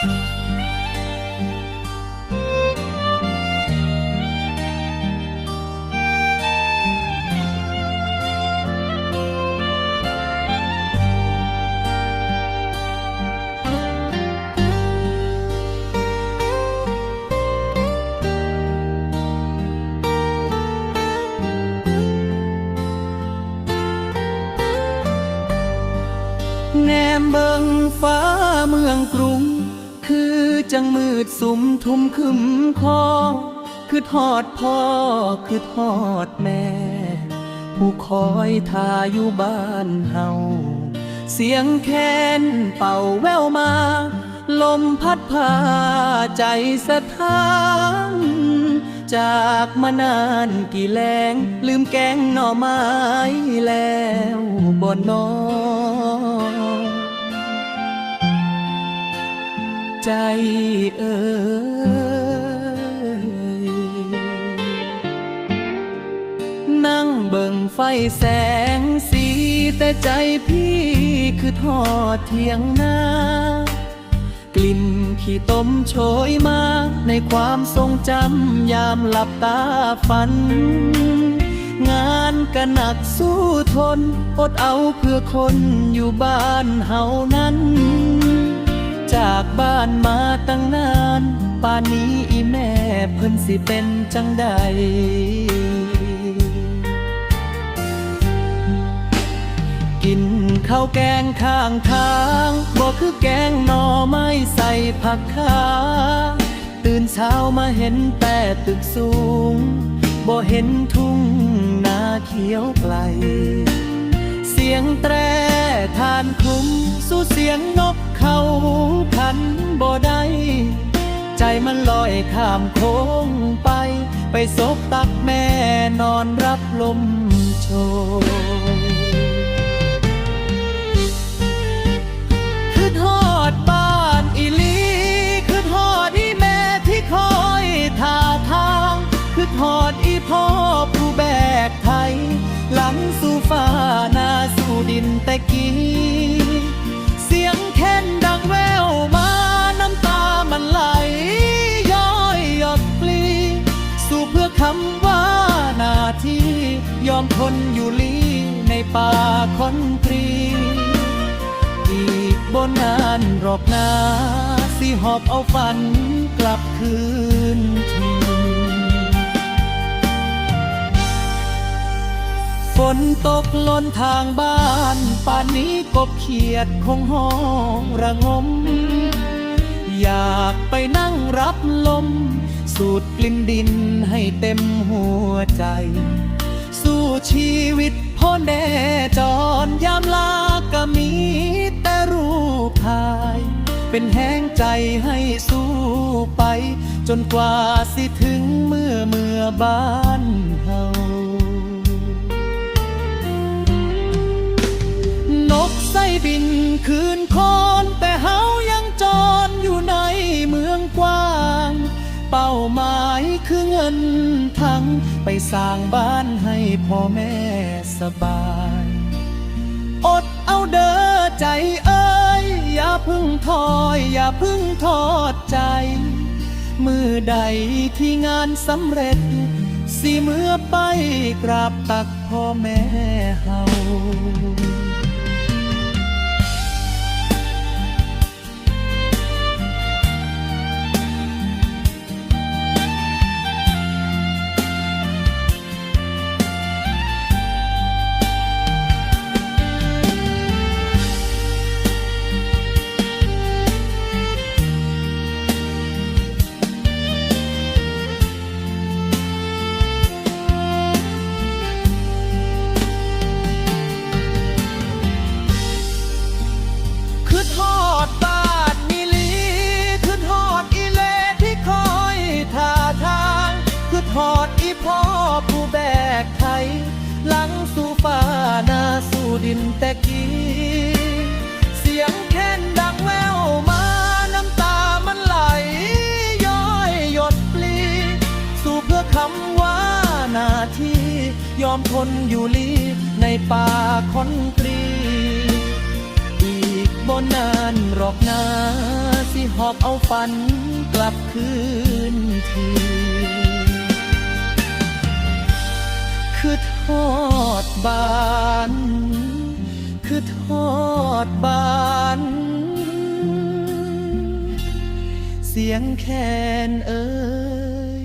แนมเบิงฟ้าเมืองกรุงคือ จังมืดสุมทุ่มคึมคอ คือทอดพ่อคือทอดแม่ ผู้คอยทาอยู่บ้านเฮา เสียงแค้นเป่าแววมา ลมพัดพาใจสะท้านจากมานานกี่แรงลืมแกงหน่อไม้แล้วบ่นอ ใจเอ่ยนั่งเบิ่งไฟแสงสี แต่ใจพี่คือทอดเทียงน้ากลิ่นขี้ต้มโชยมาในความทรงจำยามหลับตาฝัน งานก็หนักสู้ทน อดเอาเพื่อคนอยู่บ้านเฮานั้น จากบ้านมาตั้งนาน ป่านนี้อีแม่เพิ่นสิเป็นจังใดกินข้าวแกงข้างทางบอกคือแกงหน่อไม้ใส่ผักขา ตื่นเช้ามาเห็นแต่ตึกสูงบ่เห็นทุ่งนาเขียวไกล เสียงแตร ทานคุ้มสู้เสียงนกเขาพันบ่ได้ใจมันลอยข้ามโค้งไป ไปซบตักแม่นอนรับลมโชยคือทอดบ้านอีลีคือทอดอีแม่ที่คอยท่าทางคือทอดอีพ่อ แต่กี้ เสียงแค้นดังแววมาน้ำตามันไหล ย้อยหยดปลี สู่เพื่อคำว่านาที่ ยอมทนอยู่ลีในป่าคอนกรี อีกบนนานหรอกนา สิหอบเอาฝันกลับคืนที นตกหล้นทางบ้าน ป่านนี้กบเขียดคงห้องระงม อยากไปนั่งรับลม สูดกลิ่นดินให้เต็มหัวใจ สู้ชีวิตพ่อแน่จรยามลาก็มีแต่รูปถ่าย เป็นแห้งใจให้สู้ไป จนกว่าสิถึงเมื่อเมื่อบ้าน บินคืนคอนแต่เฮายังจรอยู่ในเมืองกว้าง เป้าหมายคือเงินทั้งไปสร้างบ้านให้พ่อแม่สบาย อดเอาเด้อใจเอ้ย อย่าพึ่งถอยอย่าพึ่งทอดใจ มือใดที่งานสำเร็จ สิเมื่อไปกราบตักพ่อแม่เฮา อีพ่อผู้แบกไทยหลังสู่ฟ้านาสู่ดินแต่กี้เสียงแค้นดังแววมาน้ำตามันไหล ย้อยหยดปลี สู่เพื่อคำว่านาที่ ยอมทนอยู่ลีในป่าคอนกรีอีกบนนานหรอกนาสิหอบเอาฝันกลับคืน คือทอดบาน คือทอดบาน เสียงแคนเอ่ย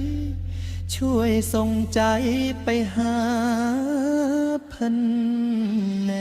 ช่วยส่งใจไปหาพันแน